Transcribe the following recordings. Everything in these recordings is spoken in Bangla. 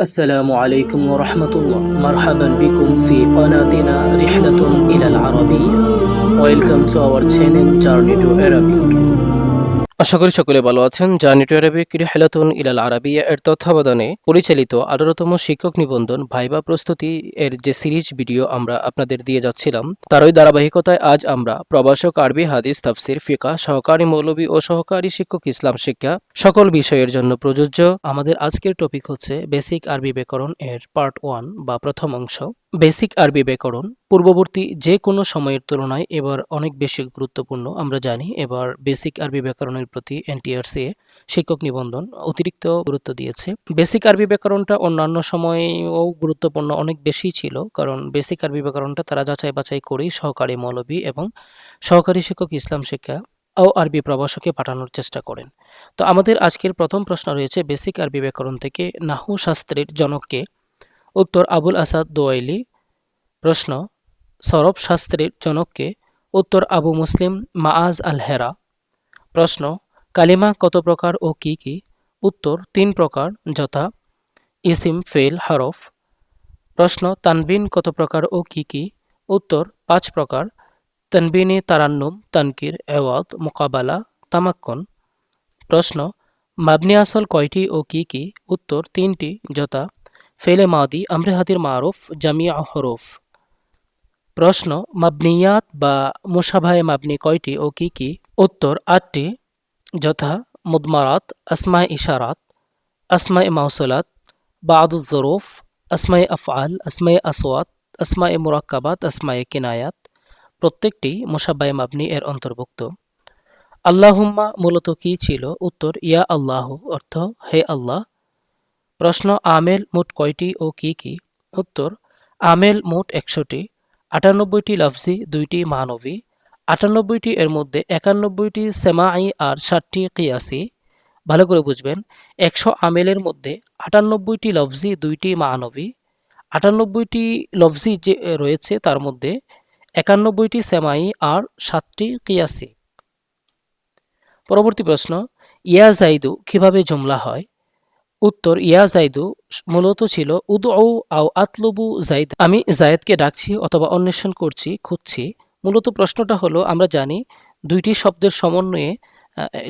السلام عليكم ورحمة الله. مرحبا بكم في قناتنا رحلة إلى العربية. Welcome to our channel Journey to Arabic. আশা করি সকলে ভালো আছেন। জার্নি টু আরবিক রিহালাতুন ইলাল আরাবিয়া এর তত্ত্বাবধানে পরিচালিত আঠারোতম শিক্ষক নিবন্ধন ভাইবা প্রস্তুতি এর যে সিরিজ ভিডিও আমরা আপনাদের দিয়ে যাচ্ছিলাম, তারই ধারাবাহিকতায় আজ আমরা প্রবাসক আরবি হাদিস, তাফসির ফিকা সহকারী মৌলবী ও সহকারী শিক্ষক ইসলাম শিক্ষা সকল বিষয়ের জন্য প্রযোজ্য। আমাদের আজকের টপিক হচ্ছে বেসিক আরবি ব্যাকরণ এর পার্ট ওয়ান বা প্রথম অংশ। বেসিক আরবি ব্যাকরণ, পূর্ববর্তী যে কোনো সময়ের তুলনায় এবার অনেক বেশি গুরুত্বপূর্ণ। আমরা জানি এবার বেসিক আরবি ব্যাকরণের প্রতি এনটিআরসি শিক্ষক নিবন্ধন অতিরিক্ত গুরুত্ব দিয়েছে। বেসিক আরবি ব্যাকরণটা অন্যান্য সময়েও গুরুত্বপূর্ণ, অনেক বেশি ছিল, কারণ বেসিক আরবি ব্যাকরণটা তারা যাচাই বাছাই করেই সহকারী মৌলবী এবং সহকারী শিক্ষক ইসলাম শিক্ষা ও আরবি প্রবাসকে পাঠানোর চেষ্টা করেন। তো আমাদের আজকের প্রথম প্রশ্ন রয়েছে, বেসিক আরবি ব্যাকরণ থেকে নাহু শাস্ত্রের জনককে উত্তর আবুল আসাদ দোয়াইলি, প্রশ্ন, সরব শাস্ত্রের জনককে উত্তর আবু মুসলিম মাআজ আল হেরা প্রশ্ন, কালিমা কত প্রকার ও কি কি? উত্তর, তিন প্রকার, যথা, ইসিম ফেল হরফ। প্রশ্ন, তানবিন কত প্রকার ও কি কি? উত্তর, পাঁচ প্রকার, তনবিনে তারান্নুম, তানকির, এওয়াদ, মোকাবালা, তামাক্কন। প্রশ্ন, মাবনি আসল কয়টি ও কি কি? উত্তর, তিনটি, যথা ফেলে মাদি আমরে হাতির মারুফ জামিয়া হরফ প্রশ্ন মাবনিয়াত বা মুসাভায়ে মাবনি কয়টি ও কি কি উত্তর আটটি যথা মুদমারাত আসমায় ইশারাত আসমায় মাউসলাত বাদুল জরুফ আসমায় আফআল আসমায় আসওয়াত আসমায় মুরাক্কাবাত আসমায় কিনায়াত প্রত্যেকটি মুসাব্বায় মাবনি এর অন্তর্ভুক্ত আল্লাহুম্মা মূলত কি ছিল উত্তর ইয়া আল্লাহ অর্থ হে আল্লাহ প্রশ্ন আমেল মোট কয়টি ও কি কি? উত্তর, আমেল মোট একশোটি, আটানব্বইটি লফজি, দুইটি মানবী, আটানব্বইটি এর মধ্যে একানব্বইটি সেমাই আর ষাটটি কিয়াসি। ভালো করে বুঝবেন, একশো আমেলের মধ্যে আটানব্বইটি লফজি, দুইটি মানবী, আটানব্বইটি লফজি যে রয়েছে তার মধ্যে একানব্বইটি সেমাই আর সাতটি কিয়াসি। পরবর্তী প্রশ্ন, ইয়া জাইদু কীভাবে জমলা হয়? উত্তর, ইয়া জাইদু মূলত ছিল উদ আও আতলবু জাইদ আমি জায়েদকে ডাকছি অথবা অন্বেষণ করছি, খুঁজছি। মূলত প্রশ্নটা হলো, আমরা জানি দুইটি শব্দের সমন্বয়ে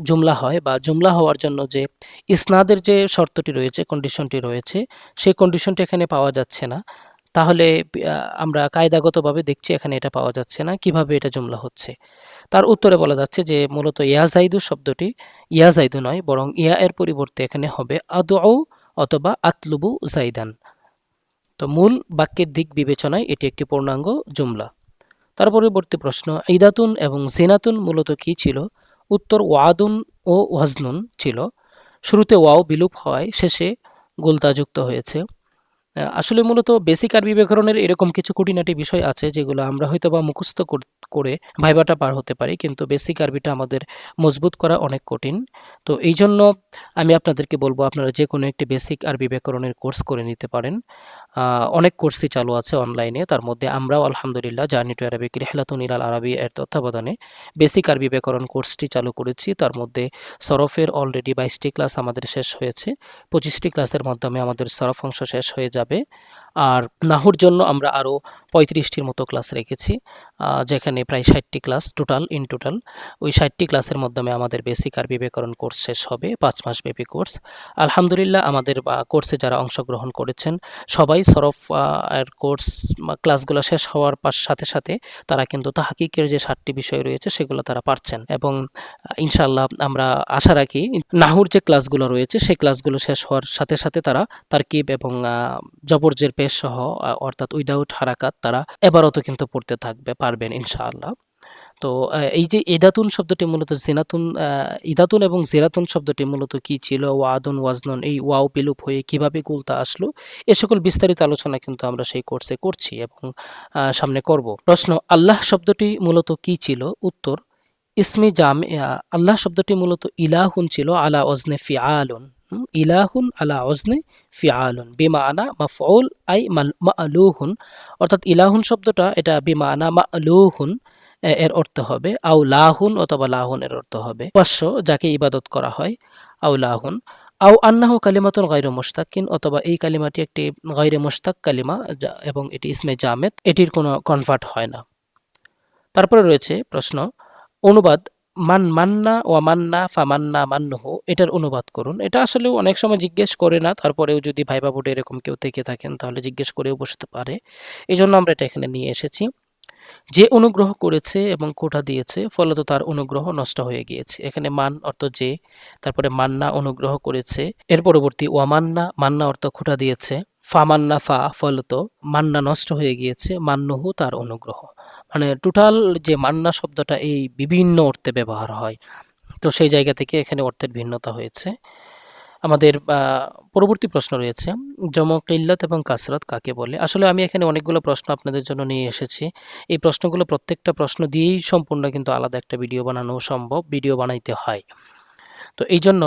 জুমলা হয় বা জুমলা হওয়ার জন্য যে ইসনাদের যে শর্তটি রয়েছে কন্ডিশনটি রয়েছে, সেই কন্ডিশনটি এখানে পাওয়া যাচ্ছে না। তাহলে আমরা কায়দাগতভাবে দেখছি এখানে এটা পাওয়া যাচ্ছে না, কীভাবে এটা জুমলা হচ্ছে? তার উত্তরে বলা যাচ্ছে যে মূলত ইয়াজাইদু শব্দটি ইয়াজাইদু নয়, বরং ইয়া এর পরিবর্তে এখানে হবে আদৌ অথবা আতলুবু জাইদান তো মূল বাক্যের দিক বিবেচনায় এটি একটি পূর্ণাঙ্গ জুমলা। তার পরবর্তী প্রশ্ন ইদাতুন এবং জিনাতুন মূলত কি ছিল? উত্তর, ওয়াদুন ও ওয়াজনুন ছিল। শুরুতে ওয়াও বিলুপ হওয়ায় শেষে গোলতাযুক্ত হয়েছে। আসলে মূলত বেসিক আরবি ব্যাকরণের এরকম কিছু খুঁটিনাটি বিষয় আছে যেগুলো আমরা হয়তো বা মুখস্থ করে ভাইবাটা পার হতে পারি, কিন্তু বেসিক আরবিটা আমাদের মজবুত করা অনেক কঠিন। তো এই জন্য আমি আপনাদেরকে বলব আপনারা যে কোনো একটি বেসিক আরবি ব্যাকরণের কোর্স করে নিতে পারেন। অনেক কোর্সই চালু আছে অনলাইনে তার মধ্যে আমরাও আলহামদুলিল্লাহ জার্নি টু আরবিক রেহলাতুন ইলাল আরবি এর তত্ত্বাবধানে বেসিক আরবি ব্যাকরণ কোর্সটি চালু করেছি। তার মধ্যে সরফের অলরেডি বাইশটি ক্লাস আমাদের শেষ হয়েছে। পঁচিশটি ক্লাসের মাধ্যমে আমাদের সরফ অংশ শেষ হয়ে যাবে। আর নাহুর জন্য আমরা আরও পঁয়ত্রিশটির মতো ক্লাস রেখেছি যেখানে প্রায় ষাটটি ক্লাস টোটাল, ইন টোটাল। ওই ষাটটি ক্লাসের মাধ্যমে আমাদের বেসিক আরবি ব্যাকরণ কোর্স শেষ হবে, পাঁচ মাস ব্যাপী কোর্স। আলহামদুলিল্লাহ, আমাদের কোর্সে যারা অংশগ্রহণ করেছেন, সবাই সরফ এর কোর্স ক্লাসগুলো শেষ হওয়ার সাথে সাথে তারা কিন্তু তাহাকিকের যে ষাটটি বিষয় রয়েছে, সেগুলো তারা পারছেন এবং ইনশাল্লাহ আমরা আশা রাখি নাহুর যে ক্লাসগুলো রয়েছে সেই ক্লাসগুলো শেষ হওয়ার সাথে সাথে তারা তারকিব এবং জবরজের পেশ সহ অর্থাৎ উইদাউট হারাকাত তারা এবারও কিন্তু পড়তে থাকবে, পারবেন ইনশাআল্লাহ। তো এই যে ইদাতুন শব্দটি মূলত জিনাতুন ইদাতুন এবং জিরাতুন শব্দটি মূলত কি ছিল? ওয়াদুন, ওয়াজনুন, এই ওয়াও বিলুপ হয়ে কীভাবে গুলতা আসলো? এ সকল বিস্তারিত আলোচনা কিন্তু আমরা সেই কোর্সে করছি এবং সামনে করব। প্রশ্ন, আল্লাহ শব্দটি মূলত কি ছিল? উত্তর, ইসমি জাম আল্লাহ শব্দটি মূলত ইলাহুন ছিল আলা ওজনে ফিআলুন। ইলাহুন আলা ওজনে ফিআলুন বিমা আনা মাফউল আই মালুহুন। অর্থাৎ ইলাহুন শব্দটা, এটা বিমা আনা মালুহুন এর অর্থ হবে আউ লাহুন অথবা লাহুন এর অর্থ হবে। উপাস্য যাকে ইবাদত করা হয় আউ লাহুন। আও আন্নাহু কালিমাতুন গায়রু মুশতাক্কিন, অথবা এই কালিমাটি একটি গায়রে মুশতাক কালিমা এবং এটি ইসমে জামেদ, এটির কোনো কনভার্ট হয় না। তারপরে রয়েছে প্রশ্ন, অনুবাদ মান মান্না ও মান্না ফামান্না মান্নহু, এটার অনুবাদ করুন। এটা আসলেও অনেক সময় জিজ্ঞেস করে না, তারপরেও যদি ভাইবা বোর্ডে এরকম কেউ থেকে থাকেন, তাহলে জিজ্ঞেস করেও বসতে পারে। এই জন্য আমরা এটা এখানে নিয়ে এসেছি। যে অনুগ্রহ করেছে এবং কোটা দিয়েছে, ফলত তার অনুগ্রহ নষ্ট হয়ে গিয়েছে। এখানে মান অর্থ যে, তারপরে মান্না অনুগ্রহ করেছে। এর পরবর্তী ওয়ামান্না মান্না অর্থ খোটা দিয়েছে। ফামান্না ফা ফলত, মান্না নষ্ট হয়ে গিয়েছে, মান্নহু তার অনুগ্রহ। মানে টোটাল যে মান্না শব্দটা এই বিভিন্ন অর্থে ব্যবহার হয়। তো সেই জায়গা থেকে এখানে অর্থের ভিন্নতা হয়েছে। আমাদের পরবর্তী প্রশ্ন রয়েছে জমক ইল্লাত এবং কাসরাত কাকে বলে? আসলে আমি এখানে অনেকগুলো প্রশ্ন আপনাদের জন্য নিয়ে এসেছি। এই প্রশ্নগুলো প্রত্যেকটা প্রশ্ন দিয়েই সম্পূর্ণ কিন্তু আলাদা একটা ভিডিও বানানো সম্ভব, ভিডিও বানাইতে হয়। তো এই জন্য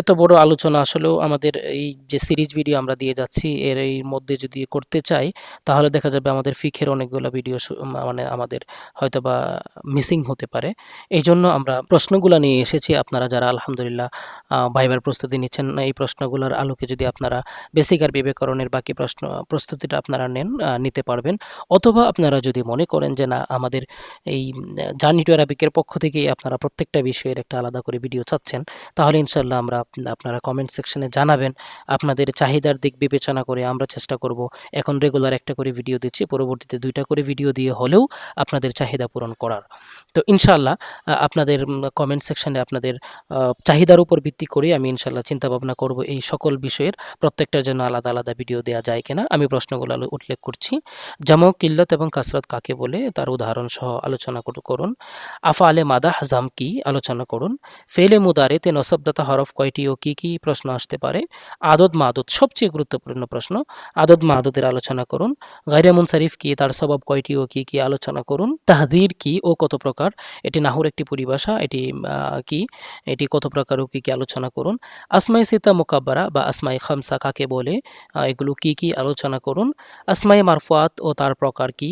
এত বড় আলোচনা আসলেও আমাদের এই যে সিরিজ ভিডিও আমরা দিয়ে যাচ্ছি, এর এই মধ্যে যদি করতে চাই, তাহলে দেখা যাবে আমাদের ফিখের অনেকগুলো ভিডিও মানে আমাদের হয়তো বা মিসিং হতে পারে। এই জন্য আমরা প্রশ্নগুলো নিয়ে এসেছি। আপনারা যারা আলহামদুলিল্লাহ ভাইবার প্রস্তুতি নিচ্ছেন, এই প্রশ্নগুলোর আলোকে যদি আপনারা বেসিক আর বিবেকরণের বাকি প্রশ্ন, প্রস্তুতিটা আপনারা নেন নিতে পারবেন। অথবা আপনারা যদি মনে করেন যে না, আমাদের এই, জার্নি টু অ্যারাবিকের পক্ষ থেকেই আপনারা প্রত্যেকটা বিষয়ের একটা আলাদা করে ভিডিও চাচ্ছেন তাহলে ইনশাল্লাহ আমরা আপনারা কমেন্ট সেকশনে জানাবেন। আপনাদের চাহিদার দিক বিবেচনা করে আমরা চেষ্টা করব এখন রেগুলার একটা করে ভিডিও দিচ্ছি, পরবর্তীতে দুইটা করে ভিডিও দিয়ে হলেও আপনাদের চাহিদা পূরণ করার। তো ইনশাল্লাহ আপনাদের কমেন্ট সেকশনে আপনাদের চাহিদার উপর ভিত্তি করে আমি ইনশাল্লাহ চিন্তা ভাবনা করব এই সকল বিষয়ের প্রত্যেকটার জন্য আলাদা আলাদা ভিডিও দেওয়া যায় কিনা। আমি প্রশ্নগুলো উল্লেখ করছি। জামক কিল্লত এবং কাসরত কাকে বলে? তার উদাহরণ সহ আলোচনা করুন। আফা আলে মাদা হাজাম কি আলোচনা করুন। ফেলে মুদারেতে নসবদাতা হরফ কয়টি ও কি কি প্রশ্ন আসতে পারে? আদদ, মাদুদ, সবচেয়ে গুরুত্বপূর্ণ প্রশ্ন। আদদ, মাদুদের আলোচনা করুন। গাইরে মুনসারিফ কি, তার সবাব কয়টি ও কি কি আলোচনা করুন? তাহদির কি ও কত প্রকার? এটি নাহুর একটি পরিভাষা, এটি কি? এটি কত প্রকার ও কি কি আলোচনা করুন? আসমাই সীতা মোকাব্বারা বা আসমাই খামসা কাকে বলে? এগুলো কি কি আলোচনা করুন? আসমাই মারফুয়াত ও তার প্রকার কি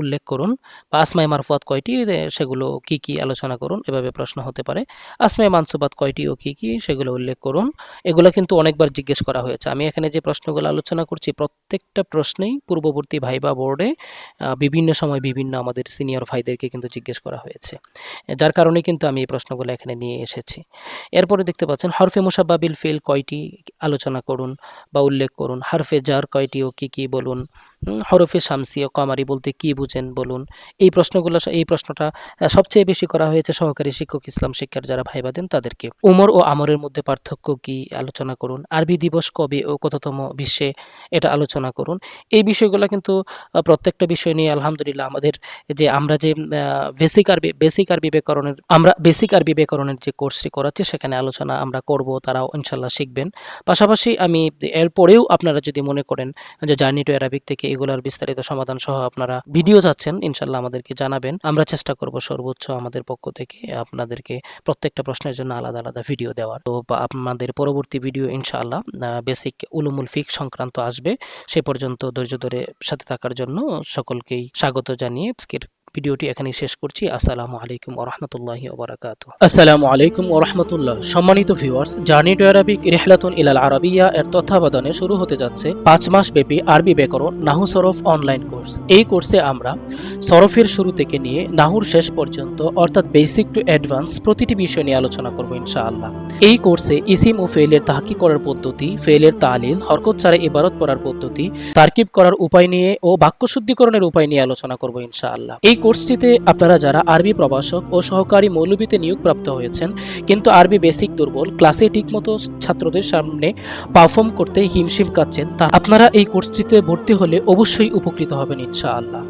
উল্লেখ করুন। বা আসমাই মারফুয়াত কয়টি সেগুলো কি কি আলোচনা করুন? এভাবে প্রশ্ন হতে পারে। আসমাই মানসুবাত কয়টি ও কি কি সেগুলো উল্লেখ করুন। এগুলো কিন্তু অনেকবার জিজ্ঞেস করা হয়েছে। আমি এখানে যে প্রশ্নগুলো আলোচনা করছি, প্রত্যেকটা প্রশ্নেই পূর্ববর্তী ভাইবা বোর্ডে বিভিন্ন সময় বিভিন্ন আমাদের সিনিয়র ভাইদেরকে কিন্তু জিজ্ঞেস করা হয়েছে। যার কারণে কিন্তু আমি এই প্রশ্নগুলো এখানে নিয়ে এসেছি। এরপরে দেখতে পাচ্ছেন, হরফে মুসাব্বাবিল ফেল কয়টি আলোচনা করুন বা উল্লেখ করুন? হারফে জার কয়টি ও কি কি বলুন? হরফে শামসি ও কামারি বলতে কি বুঝেন বলুন? এই প্রশ্নগুলো এই প্রশ্নটা সবচেয়ে বেশি করা হয়েছে সহকারী শিক্ষক, ইসলাম শিক্ষার যারা ভাইবা দেন তাদেরকে। উমর ও আমরের মধ্যে পার্থক্য কি? আলোচনা করুন। আরবি দিবস কবে ও কততম বিশ্বে? এটা আলোচনা করুন। এই বিষয়গুলো কিন্তু প্রত্যেকটা বিষয় নিয়ে আলহামদুলিল্লাহ আমাদের যে আমরা যে বেসিক আরবি বেসিক আরবি ব্যাকরণের, আমরা বেসিক আরবি ব্যাকরণের যে কোর্সটি করাচ্ছি, সেখানে আলোচনা আমরা করব, তারাও ইনশাল্লাহ শিখবেন। পাশাপাশি আমি এরপরেও আপনারা যদি মনে করেন যে জার্নি টু অ্যারাবিক থেকে এগুলোর বিস্তারিত সমাধান সহ আপনারা ভিডিও চাচ্ছেন ইনশাল্লাহ আমাদেরকে জানাবেন। আমরা চেষ্টা করব সর্বোচ্চ আমাদের পক্ষ থেকে আপনাদেরকে প্রত্যেকটা প্রশ্নের জন্য আলাদা আলাদা ভিডিও দেওয়ার। তো বা আপনাদের পরবর্তী ভিডিও ইনশাআল্লাহ বেসিক উলুমুল ফিক সংক্রান্ত আসবে। সে পর্যন্ত ধৈর্য ধরে সাথে থাকার জন্য সকলকেই স্বাগত জানিয়ে আজকের ভিডিওটি এখানে শেষ করছি। আসসালামু আলাইকুম ওরহমতুল্লাহি ওবরাকাত আসসালামু আলাইকুম ওরহমতুল্লাহ। সম্মানিত ভিউয়ার্স, জার্নি টু অ্যারাবিক রেহলাতুন ইলাল আরাবিয়া এর তত্ত্বাবধানে শুরু হতে যাচ্ছে পাঁচ মাস ব্যাপী আরবি ব্যাকরণ নাহু সরফ অনলাইন কোর্স। এই কোর্সে আমরা সরফের শুরু থেকে নিয়ে নাহুর শেষ পর্যন্ত, অর্থাৎ বেসিক টু অ্যাডভান্স প্রতিটি বিষয় নিয়ে আলোচনা করব ইনশাআল্লাহ। এই কোর্সে ইসিম ও ফেলের তাহাকি করার পদ্ধতি ফেলের তালিল, হরকত ছাড়া ইবারত পড়ার পদ্ধতি, তারকিব করার উপায় নিয়ে ও বাক্য শুদ্ধিকরণের উপায় নিয়ে আলোচনা করব ইনশাআল্লাহ। এই কোর্সটিতে আপনারা যারা আরবি প্রভাষক ও সহকারী মৌলবীতে নিয়োগপ্রাপ্ত হয়েছেন, কিন্তু আরবি বেসিক দুর্বল, ক্লাসে ঠিকমতো ছাত্রদের সামনে পারফর্ম করতে হিমশিম কাচ্ছেন তা আপনারা এই কোর্সটিতে ভর্তি হলে অবশ্যই উপকৃত হবেন ইনশাআল্লাহ।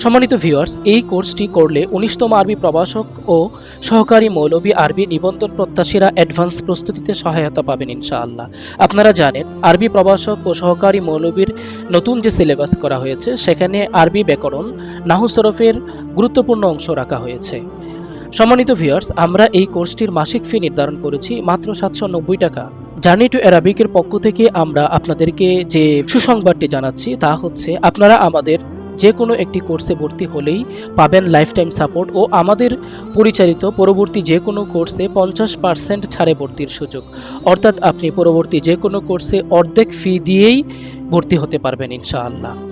সম্মানিত ভিউয়ার্স এই কোর্সটি করলে উনিশতম আরবি প্রভাষক ও সহকারী মৌলবী আরবি নিবন্ধন প্রত্যাশীরা অ্যাডভান্স প্রস্তুতিতে সহায়তা পাবেন ইনশাআল্লাহ। আপনারা জানেন, আরবি প্রভাষক ও সহকারী মৌলবীর নতুন যে সিলেবাস করা হয়েছে, সেখানে আরবি ব্যাকরণ, নাহু সরফের গুরুত্বপূর্ণ অংশ রাখা হয়েছে। সম্মানিত ভিউয়ার্স আমরা এই কোর্সটির মাসিক ফি নির্ধারণ করেছি মাত্র সাতশো নব্বই টাকা। জার্নি টু অ্যারাবিকের পক্ষ থেকে আমরা আপনাদেরকে যে সুসংবাদটি জানাচ্ছি, তা হচ্ছে আপনারা আমাদের যে কোনো একটি কোর্সে ভর্তি হলেই পাবেন লাইফ টাইম সাপোর্ট ও আমাদের পরিচালিত পরবর্তী যে কোনো কোর্সে পঞ্চাশ পার্সেন্ট ছাড়ে ভর্তির সুযোগ। অর্থাৎ আপনি পরবর্তী যে কোনো কোর্সে অর্ধেক ফি দিয়েই ভর্তি হতে পারবেন ইনশাআল্লাহ।